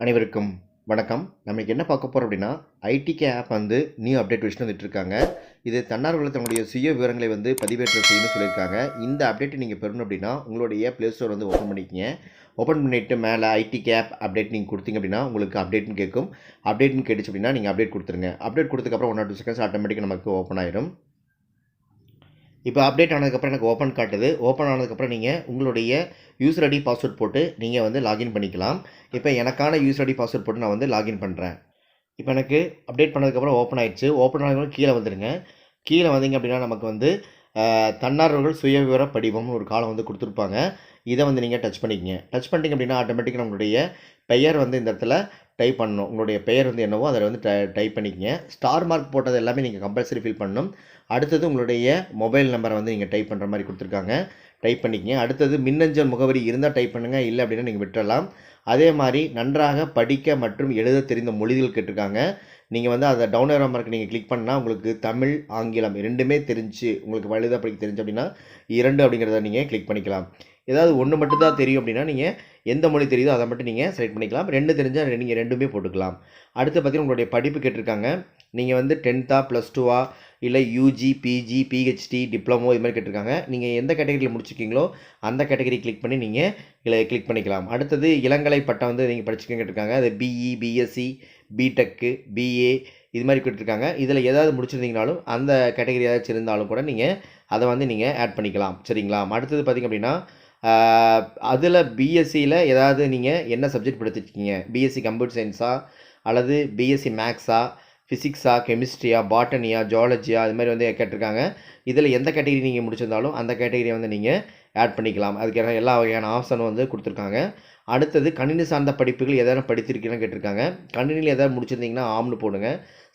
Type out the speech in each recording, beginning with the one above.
அனைவருக்கும் வணக்கம். நம்ம என்ன பார்க்க போகிறோம் அப்படின்னா ஐடிகே ஆப் வந்து நியூ அப்டேட் விஷயம் வந்துட்டுருக்காங்க இது தன்னார்வலர் தன்னுடைய சுய விவரங்களை வந்து பதிவேற்ற செய்யணும்னு சொல்லியிருக்காங்க. இந்த அப்டேட்டை நீங்கள் பெறணும் அப்படின்னா உங்களுடைய ப்ளே ஸ்டோர் வந்து ஓப்பன் பண்ணிக்கிங்க. ஓப்பன் பண்ணிவிட்டு மேலே ஐடி ஆப் அப்டேட் நீங்கள் கொடுத்தீங்க அப்படின்னா உங்களுக்கு அப்டேட்னு கேட்கும். அப்டேட்னு கேட்டுச்சு அப்படின்னா நீங்கள் அப்டேட் கொடுத்துருங்க. அப்டேட் கொடுத்துக்கப்புறம் ஒன் ஆர் டூ செகண்ட்ஸ் ஆட்டோமேட்டிக்காக நமக்கு ஓப்பன் ஆயிடும் இப்போ அப்டேட் ஆனதுக்கப்புறம் எனக்கு ஓப்பன் காட்டுது. ஓப்பன் ஆனதுக்கப்புறம் நீங்கள் உங்களுடைய யூசர் ஐடி பாஸ்வேர்ட் போட்டு நீங்கள் வந்து லாகின் பண்ணிக்கலாம். இப்போ எனக்கான யூசர் ஐடி பாஸ்வேர்ட் போட்டு நான் வந்து லாகின் பண்ணுறேன் இப்போ எனக்கு அப்டேட் பண்ணதுக்கப்புறம் ஓப்பன் ஆயிடுச்சு. ஓப்பன் ஆனதுக்கப்புறம் கீழே வந்துடுங்க கீழே வந்தீங்க அப்படின்னா நமக்கு வந்து தன்னார்வர்கள் சுயவிவர படிவம்னு ஒரு காலம் வந்து கொடுத்துருப்பாங்க. இதை வந்து நீங்கள் டச் பண்ணிக்கங்க. டச் பண்ணிட்டீங்க அப்படின்னா ஆட்டோமேட்டிக்காக நம்மளுடைய பெயர் வந்து இந்த இடத்துல டைப் பண்ணணும். உங்களுடைய பெயர் வந்து என்னவோ அதை வந்து டைப் பண்ணிக்கங்க. ஸ்டார் மார்க் போட்டது எல்லாமே நீங்கள் கம்பல்சரி ஃபில் பண்ணணும். அடுத்தது உங்களுடைய மொபைல் நம்பரை வந்து நீங்கள் டைப் பண்ணுற மாதிரி கொடுத்துருக்காங்க. டைப் பண்ணிக்கங்க. அடுத்தது மின்னஞ்சல் முகவரி இருந்தால் டைப் பண்ணுங்கள் இல்லை அப்படின்னா நீங்கள் விட்டுறலாம். அதே மாதிரி நன்றாக படிக்க மற்றும் எழுத தெரிந்த மொழிகள் கேட்டிருக்காங்க. நீங்கள் வந்து அதை டவுன் ஏரோ மார்க் நீங்கள் கிளிக் பண்ணால் உங்களுக்கு தமிழ் ஆங்கிலம் ரெண்டுமே தெரிஞ்சு உங்களுக்கு வழுத படிக்க தெரிஞ்சு அப்படின்னா இரண்டு அப்படிங்கிறத நீங்கள் கிளிக் பண்ணிக்கலாம். ஏதாவது ஒன்று மட்டும் தான் தெரியும் அப்படின்னா நீங்கள் எந்த மொழி தெரியுதோ அதை மட்டும் நீங்கள் செலக்ட் பண்ணிக்கலாம். ரெண்டு தெரிஞ்சால் நீங்கள் ரெண்டுமே போட்டுக்கலாம். அடுத்து பார்த்தீங்கன்னா உங்களுடைய படிப்பு கேட்டிருக்காங்க. நீங்கள் வந்து டென்த்தா ப்ளஸ் டூவா இல்லை யூஜி பிஜி பிஹெச்டி டிப்ளமோ இது மாதிரி கேட்டிருக்காங்க. நீங்கள் எந்த கேட்டகரியில் முடிச்சிருக்கீங்களோ அந்த கேட்டகரி கிளிக் பண்ணி நீங்கள் இதில் கிளிக் பண்ணிக்கலாம். அடுத்தது இளங்கலை பட்டம் வந்து நீங்கள் படிச்சுக்கோங்க கேட்டிருக்காங்க. அது பிஇ பிஎஸ்சி பிடெக்கு பிஏ இது மாதிரி கேட்டிருக்காங்க. இதில் ஏதாவது முடிச்சிருந்தீங்கனாலும் அந்த கேட்டகரி ஏதாச்சும் இருந்தாலும் கூட நீங்கள் அதை வந்து நீங்கள் ஆட் பண்ணிக்கலாம். சரிங்களா? அடுத்தது பார்த்திங்க அப்படின்னா அதில் பிஎஸ்சியில் ஏதாவது நீங்கள் என்ன சப்ஜெக்ட் படிச்சிருக்கீங்க? பிஎஸ்சி கம்ப்யூட்டர் சயின்ஸா அல்லது பிஎஸ்சி மேக்ஸா ஃபிசிக்ஸா கெமிஸ்ட்ரியா பாட்டனியா ஜுவாலஜியா அது மாதிரி வந்து கேட்டிருக்காங்க. இதில் எந்த கேட்டகரி நீங்கள் முடிச்சிருந்தாலும் அந்த கேட்டகரியை வந்து நீங்கள் ஆட் பண்ணிக்கலாம். அதுக்கான எல்லா வகையான ஆப்ஷனும் வந்து கொடுத்துருக்காங்க. அடுத்தது கணினி சார்ந்த படிப்புகள் எதாவது படித்திருக்கீங்கன்னு கேட்டிருக்காங்க. கணினியில் எதாவது முடிச்சிருந்தீங்கன்னா ஆம்னு போடுங்க.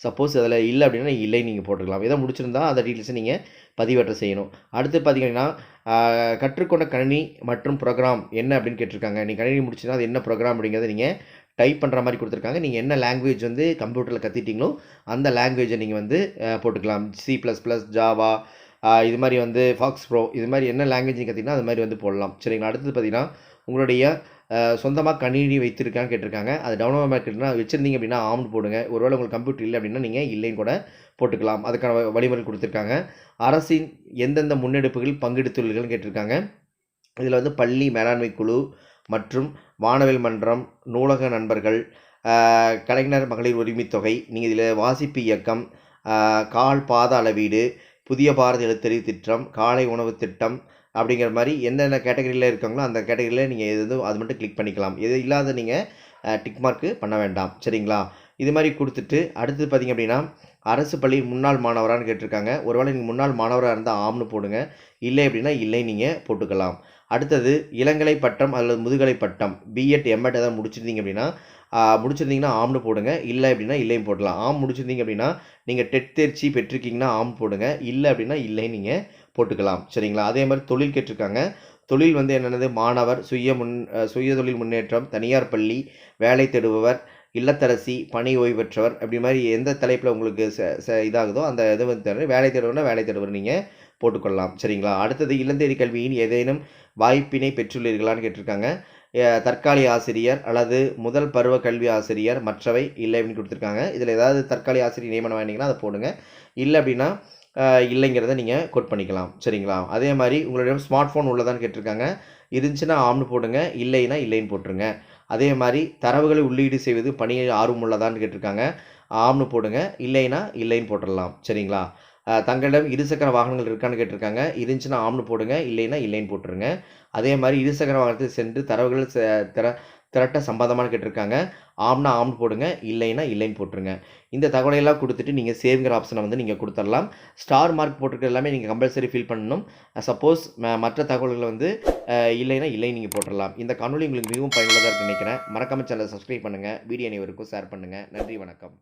சப்போஸ் அதில் இல்லை அப்படின்னா இல்லை நீங்கள் போட்டுக்கலாம். எதாவது முடிச்சிருந்தா அந்த டீட்டெயில்ஸை நீங்கள் பதிவேற்றம் செய்யணும். அடுத்து பார்த்தீங்கன்னா கற்றுக்கொண்ட கணினி மற்றும் ப்ரோக்ராம் என்ன அப்படின்னு கேட்டிருக்காங்க. நீங்கள் கணினி முடிச்சுன்னா அது என்ன ப்ரோக்ராம் அப்படிங்கிறத நீங்கள் டைப் பண்ணுற மாதிரி கொடுத்துருக்காங்க. நீங்கள் என்ன லாங்குவேஜ் வந்து கம்ப்யூட்டரில் கற்றுட்டிங்களோ அந்த லாங்குவேஜை நீங்கள் வந்து போட்டுக்கலாம். சி ப்ளஸ் ப்ளஸ் ஜாவா இது மாதிரி வந்து ஃபாக்ஸ் ப்ரோ இது மாதிரி என்ன லாங்குவேஜ் நீங்கள் அது மாதிரி வந்து போடலாம். சரிங்களா? அடுத்தது பார்த்தீங்கன்னா உங்களுடைய சொந்தமாக கணினி வைத்திருக்கான்னு கேட்டிருக்காங்க. அது டவுன்லோட் மார்க்கெட்னா வச்சுருந்தீங்க அப்படின்னா ஆம்னு போடுங்க. ஒருவேளை உங்களுக்கு கம்ப்யூட்டர் இல்லை அப்படின்னா நீங்கள் இல்லைன்னு கூட போட்டுக்கலாம். அதுக்கான வ- வழிமுறை கொடுத்துருக்காங்க. அரசின் எந்தெந்த முன்னெடுப்புகளில் பங்கெடுத்துள்ளீர்கள்னு கேட்டிருக்காங்க. இதில் வந்து பள்ளி மேலாண்மை குழு மற்றும் வானவில் மன்றம் நூலக நண்பர்கள் கலைஞர் மகளிர் உரிமைத் தொகை நீங்கள் இதில் வாசிப்பு இயக்கம் கால் பாத அளவீடு புதிய பாரத எழுத்தறிவு திட்டம் காலை உணவு திட்டம் அப்படிங்கிற மாதிரி என்னென்ன கேட்டகரியில் இருக்காங்களோ அந்த கேட்டகரியில் நீங்கள் எது அது மட்டும் கிளிக் பண்ணிக்கலாம். எது இல்லாத நீங்கள் டிக் மார்க்கு பண்ண வேண்டாம். சரிங்களா? இது மாதிரி கொடுத்துட்டு அடுத்தது பார்த்தீங்க அப்படின்னா அரசு பள்ளி முன்னாள் மாணவரான்னு கேட்டிருக்காங்க. ஒருவேளை நீங்கள் முன்னாள் மாணவராக இருந்தால் ஆம்னு போடுங்க. இல்லை அப்படின்னா இல்லை நீங்கள் போட்டுக்கலாம். அடுத்தது இளங்கலை பட்டம் அல்லது முதுகலை பட்டம். பிஎட் எம்எட் ஏதாவது முடிச்சிருந்தீங்க அப்படின்னா முடிச்சிருந்தீங்கன்னா ஆம்னு போடுங்க. இல்லை அப்படின்னா இல்லையும் போடலாம் ஆம் முடிச்சிருந்தீங்க அப்படின்னா நீங்கள் டெட் தேர்ச்சி பெற்றிருக்கீங்கன்னா ஆம் போடுங்க. இல்லை அப்படின்னா இல்லை நீங்கள் போட்டுக்கலாம். சரிங்களா? அதே மாதிரி தொழில் கேட்டிருக்காங்க. தொழில் வந்து என்னென்னது? மாணவர் சுய முன் சுய தொழில் முன்னேற்றம் தனியார் பள்ளி வேலை தேடுபவர் இல்லத்தரசி பணி ஓய்வற்றவர் அப்படி மாதிரி எந்த தலைப்பில் உங்களுக்கு ச ச இதாகுதோ அந்த இது வந்து வேலை தேடுவர்னா வேலை தேடுவர் நீங்கள் போட்டுக்கொள்ளலாம். சரிங்களா? அடுத்தது இளந்தேரி கல்வியின் ஏதேனும் வாய்ப்பினை பெற்றுள்ளீர்களான்னு கேட்டிருக்காங்க. தற்காலிக ஆசிரியர் அல்லது முதல் பருவ கல்வி ஆசிரியர் மற்றவை இல்லை அப்படின்னு கொடுத்துருக்காங்க. இதில் ஏதாவது தற்காலிக ஆசிரியர் நியமனம் வாங்கினீங்கன்னா அதை போடுங்க. இல்லை அப்படின்னா இல்லைங்கிறத நீங்கள் கோட் பண்ணிக்கலாம். சரிங்களா? அதே மாதிரி உங்களிடம் ஸ்மார்ட் ஃபோன் உள்ளதான்னு கேட்டிருக்காங்க. இருந்துச்சுன்னா ஆம்னு போடுங்க. இல்லைன்னா இல்லைன்னு போட்டுருங்க. அதே மாதிரி தரவுகளை உள்ளீடு செய்வது பணியில் ஆர்வம் உள்ளதான்னு கேட்டிருக்காங்க. ஆம்னு போடுங்க. இல்லைன்னா இல்லைன்னு போட்டுடலாம். சரிங்களா? தங்களிடம் இருசக்கர வாகனங்கள் இருக்கான்னு கேட்டிருக்காங்க. இருந்துச்சுன்னா ஆம்னு போடுங்க இல்லைன்னா இல்லைன்னு போட்டுருங்க. அதே மாதிரி இருசக்கர வாகனத்தில் சென்று தரவுகள் செ- திர திரட்ட சம்பந்தமானு கேட்டிருக்காங்க. ஆம்னா ஆம்னு போடுங்க இல்லைன்னா இல்லைன்னு போட்டுருங்க. இந்த தகவலையெல்லாம் கொடுத்துட்டு நீங்கள் சேவிங்கிற ஆப்ஷனை வந்து நீங்கள் கொடுத்துடலாம். ஸ்டார் மார்க் போட்டிருக்க எல்லாமே நீங்கள் கம்பல்சரி ஃபில் பண்ணணும். சப்போஸ் மற்ற தகவல்களை வந்து இல்லைன்னா இல்லை நீங்கள் போட்டுடலாம். இந்த காணொலி உங்களுக்கு மிகவும் பயனுள்ளதாக இருக்குன்னு நினைக்கிறேன். மறக்காமல் சேனலை சப்ஸ்கிரைப் பண்ணுங்கள் வீடியோ அனைவருக்கும் ஷேர் பண்ணுங்கள் நன்றி வணக்கம்.